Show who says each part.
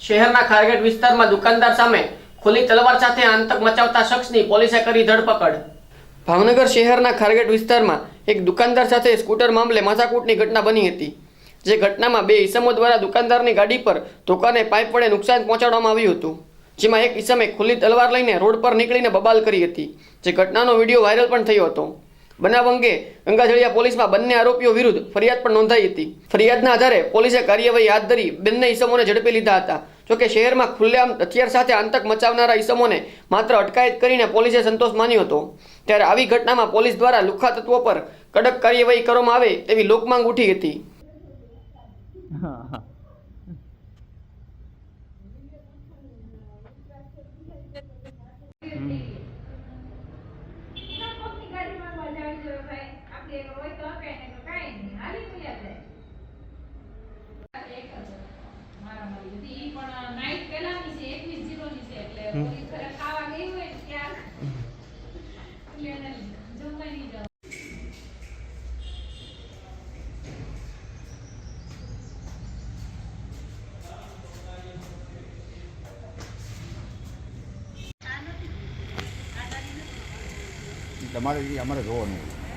Speaker 1: શહેરના ખારગેટ વિસ્તારમાં દુકાનદાર સામે ખુલ્લી તલવાર સાથે આતંક મચાવતા શખ્સની પોલીસે કરી ધરપકડ. ભાવનગર શહેરના ખારગેટ વિસ્તારમાં એક દુકાનદાર સાથે સ્કૂટર મામલે માથાકૂટની ઘટના બની હતી, જે ઘટનામાં બે ઈસમો દ્વારા દુકાનદારની ગાડી પર ધોકાને પાઇપ વડે નુકસાન પહોંચાડવામાં આવ્યું હતું, જેમાં એક ઈસમે ખુલ્લી તલવાર લઈને રોડ પર નીકળીને બબાલ કરી હતી, જે ઘટનાનો વીડિયો વાયરલ પણ થયો હતો. બનાવ અંગે ગંગાજળિયા પોલીસમાં બંને આરોપીઓ વિરુદ્ધ ફરિયાદ પણ નોંધાઈ હતી. ફરિયાદના આધારે પોલીસે કાર્યવાહી હાથ ધરી બંને ઈસમોને ઝડપી લીધા હતા. જોકે શહેરમાં ખુલ્લેઆમ હથિયાર સાથે આતંક મચાવનારા ઈસમોને માત્ર અટકાયત કરીને પોલીસે સંતોષ માન્યો હતો. ત્યારે આવી ઘટનામાં પોલીસ દ્વારા લુખ્ખા તત્વો પર કડક કાર્યવાહી કરવામાં આવે તેવી લોકમાંગ ઉઠી હતી.
Speaker 2: જોયો ભાઈ આપણે એક હોય તો એક ખાવા ગઈ હોય ત્યાં એટલે એને જમવા.
Speaker 3: તમારે અમારે જોવાનું